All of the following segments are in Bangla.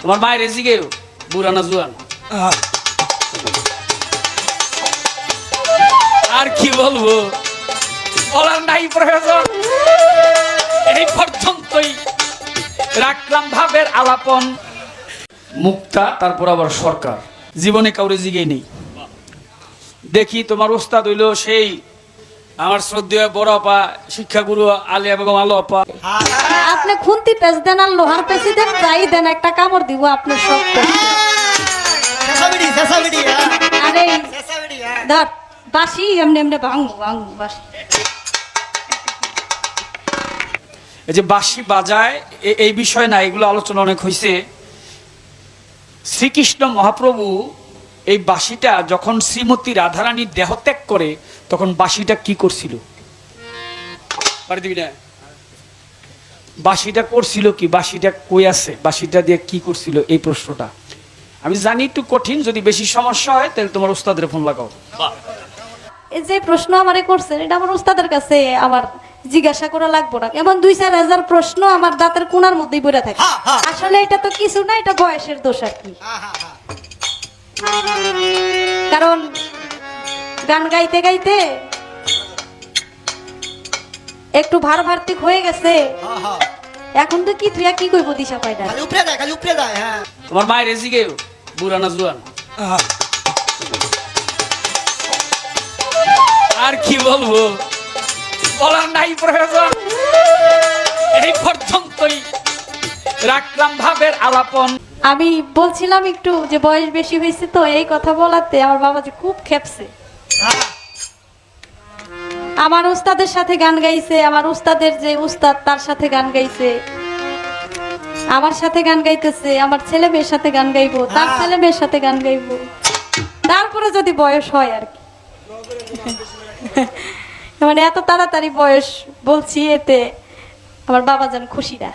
তোমার মায়ের এদিকে বুড়া না জুয়ান? আর কি বলব? বলার নাই প্রয়োজন। এই পর্যন্তই রাখলাম ভাবের আলাপন। মুক্তা তারপর আবার সরকার। জীবনে কাউরে জিগে নেই। দেখি তোমার ওস্তাদ হইল সেই আমার শ্রদ্ধেয় বড় আপা শিক্ষাগুরু আলিয়া বেগম আলো আপা। আপনি খুন্তি পেঁচ দেন আর লোহার পেঁচি দেন যাই দেন একটা কামড় দিব আপনার সব হ্যাঁ। আরে হ্যাঁ। ধর বাসি এমনি এমনি ভাঙবো ভাঙবো বাসি এই যে বাঁশি বাজায় এ- এই বিষয় না এগুলো আলোচনা অনেক হয়েছে শ্রীকৃষ্ণ মহাপ্রভু এই বাঁশিটা যখন শ্রীমতী রাধারানী দেহত্যাগ করে তখন বাঁশিটা কি করছিল? বাঁশিটা করছিল কি? বাঁশিটা কই আছে? বাঁশিটা দিয়ে কি করছিল? এই প্রশ্নটা। আমি জানি একটু কঠিন যদি বেশি সমস্যা হয় তাহলে তোমার ওস্তাদের ফোন লাগাও। এই যে প্রশ্ন আমারে করছেন এটা আমার উস্তাদের কাছে আমার জিজ্ঞাসা করা লাগবো না। এমন দুই চার হাজার প্রশ্ন আমার দাঁতের কোনার মধ্যেই পড়ে থাকে। আসলে এটা তো কিছু না এটা বয়সের দোষ আর কি। কারণ গান গাইতে গাইতে একটু ভার ভার্তিক হয়ে গেছে। এখন তো কি তুই আর কি কইব দিশা পাই না খালি উপরে যায় খালি উপরে যায় হ্যাঁ। তোমার মায়ের এদিকে বুড়া না জুয়ান। আর কি বলব? বলার নাই প্রয়োজন। এই পর্যন্তই। রাখলাম ভাবের আলাপন। আমি বলছিলাম একটু যে বয়স বেশি হয়েছে তো এই কথা বলাতে আমার বাবা যে খুব খেপছে। আমার উস্তাদের সাথে গান গাইছে আমার উস্তাদের যে উস্তাদ তার সাথে গান গাইছে আমার সাথে গান গাইতেছে আমার ছেলে মেয়ের সাথে গান গাইবো তার হ্যাঁ। ছেলে মেয়ের সাথে গান গাইবো। তারপরে যদি বয়স হয় আর কি। মানে এত তাড়াতাড়ি বয়স বলছি এতে আমার বাবা যেন খুশি না।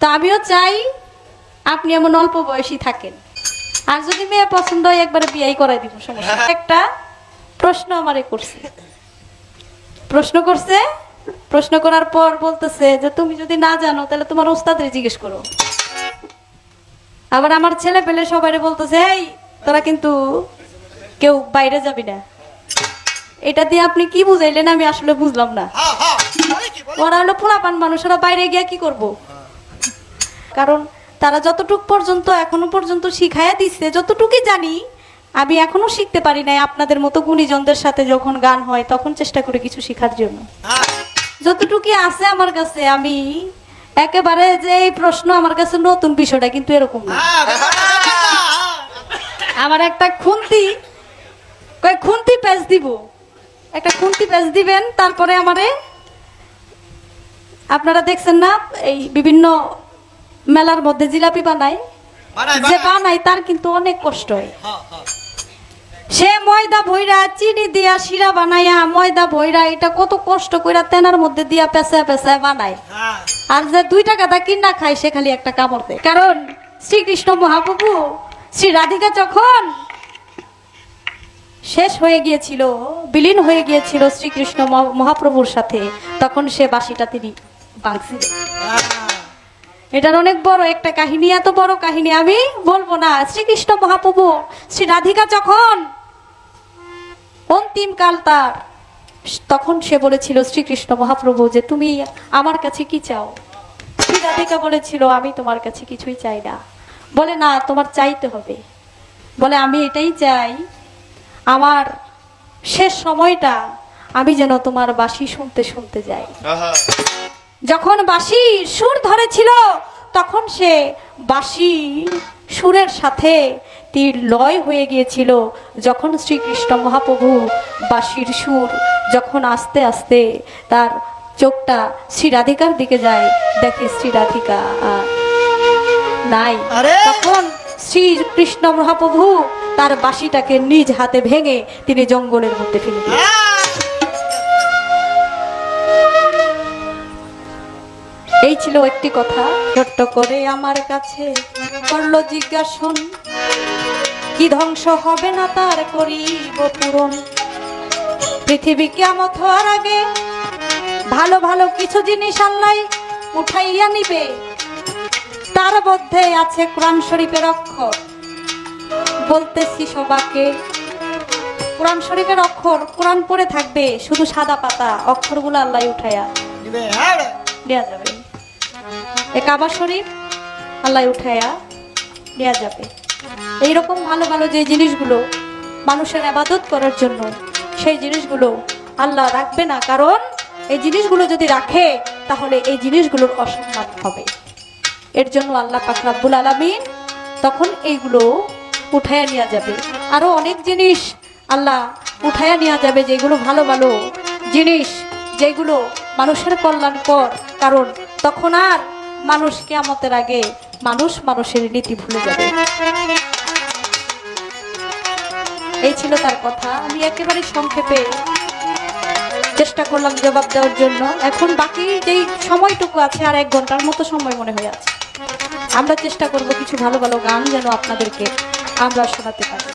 তো আমিও চাই আপনি এমন অল্প বয়সী থাকেন। আর যদি মেয়ে পছন্দ হয় একবারে বিয়াই করাই দিব সমস্যা একটা প্রশ্ন আমারে করছে। প্রশ্ন করছে প্রশ্ন করার পর বলতেছে যে তুমি যদি না জানো তাহলে তোমার ওস্তাদের জিজ্ঞেস করো। আবার আমার ছেলে পেলে সবাই বলতেছে এই তোরা কিন্তু কেউ বাইরে যাবি না। এটা দিয়ে আপনি কি বুঝাইলেন আমি আসলে বুঝলাম না। হ্যাঁ হ্যাঁ ওরা হলো পোলাপান মানুষ ওরা বাইরে গিয়ে কি করব? কারণ তারা যতটুক পর্যন্ত এখনও পর্যন্ত শিখাইয়া দিচ্ছে যতটুকুই জানি, আমি এখনও শিখতে পারি নাই আপনাদের মতো গুণীজনদের সাথে যখন গান হয়, তখন চেষ্টা করি কিছু শেখার জন্য হ্যাঁ যতটুকু আছে আমার কাছে, আমি একেবারে যে এই প্রশ্ন আমার কাছে নতুন বিষয়টা কিন্তু এরকম। আমার একটা খুন্তি, কয় খুন্তি প্যাচ দিব একটা খুন্তি প্যাচ দিবেন, তারপরে আমারে, আপনারা দেখছেন না, এই বিভিন্ন মেলার মধ্যে জিলাপি বানায় যে বানায়। তার কিন্তু অনেক কষ্ট হয়। সে ময়দা ভৈরা চিনি দিয়া শিরা বানাইয়া ময়দা ভৈরা এটা কত কষ্ট কইরা তেনার মধ্যে দিয়া পেঁচা পেঁচা বানায় হ্যাঁ। আর যে দুই টাকা দা কিনা খায় সে খালি একটা কামড় দেয় কারণ শ্রীকৃষ্ণ মহাপ্রভু শ্রী রাধিকা যখন শেষ হয়ে গিয়েছিল বিলীন হয়ে গিয়েছিল শ্রীকৃষ্ণ মহা- মহাপ্রভুর সাথে তখন সে বাসিটা তিনি বাঁধছিলেন হ্যাঁ। এটার অনেক বড় একটা কাহিনী, এত বড় কাহিনী, আমি বলব না। শ্রীকৃষ্ণ মহাপ্রভু, শ্রী রাধিকা যখন অন্তিম কাল তার, তখন সে বলেছিল, শ্রীকৃষ্ণ মহাপ্রভু, যে তুমি আমার কাছে কি চাও? শ্রী রাধিকা বলেছিল, আমি তোমার কাছে কিছুই চাই না। বলে, না, তোমার চাইতে হবে। বলে, আমি এটাই চাই, আমার শেষ সময়টা আমি যেন তোমার বাসি শুনতে শুনতে যাই। যখন বাঁশি সুর ধরেছিল তখন সে বাঁশি সুরের সাথে তীর লয় হয়ে গিয়েছিল। যখন শ্রীকৃষ্ণ মহাপ্রভু বাঁশির সুর যখন আস্তে আস্তে তার চোখটা শ্রী রাধিকার দিকে যায় দেখে শ্রী রাধিকা আর নাই। তখন শ্রীকৃষ্ণ মহাপ্রভু তার বাঁশিটাকে নিজ হাতে ভেঙে তিনি জঙ্গলের মধ্যে ফেলে দিলেন। এই ছিল একটি কথা। ছোট্ট করে আমার কাছে করল জিজ্ঞাসন কি ধ্বংস হবে না তার করিব পূরণ? পৃথিবী কেমত হওয়ার আগে ভালো ভালো কিছু জিনিস আল্লাহ উঠাইয়া নিবে। তার মধ্যে আছে কোরআন শরীফের অক্ষর। বলতেছি সবাকে কোরআন শরীফের অক্ষর কোরআন পড়ে থাকবে শুধু সাদা পাতা অক্ষরগুলো আল্লাহ দিবে হ্যাঁ দেওয়া যাবে। কাবা শরীফ, আল্লাহ উঠাইয়া দেওয়া যাবে। এইরকম ভালো ভালো যে জিনিসগুলো মানুষের আবাদত করার জন্য, সেই জিনিসগুলো আল্লাহ রাখবে না। কারণ এই জিনিসগুলো যদি রাখে, তাহলে এই জিনিসগুলোর অসম্মান হবে। এর জন্য আল্লাহ পাক রাব্বুল আলামিন তখন এইগুলো উঠাইয়া নেওয়া যাবে। আরও অনেক জিনিস আল্লাহ উঠাইয়া নেওয়া যাবে যেগুলো ভালো ভালো জিনিস, যেগুলো মানুষের কল্যাণকর। কারণ তখন আর মানুষ কেয়ামতের আগে মানুষ মানুষের নীতি ভুলে যাবে। এই ছিল তার কথা। আমি একেবারে সংক্ষেপে চেষ্টা করলাম জবাব দেওয়ার জন্য। এখন বাকি যেই সময়টুকু আছে, আর এক ঘণ্টার মতো সময় মনে হয়ে আছে। আমরা চেষ্টা করব কিছু ভালো ভালো গান যেন আপনাদেরকে আমরা শোনাতে পারি।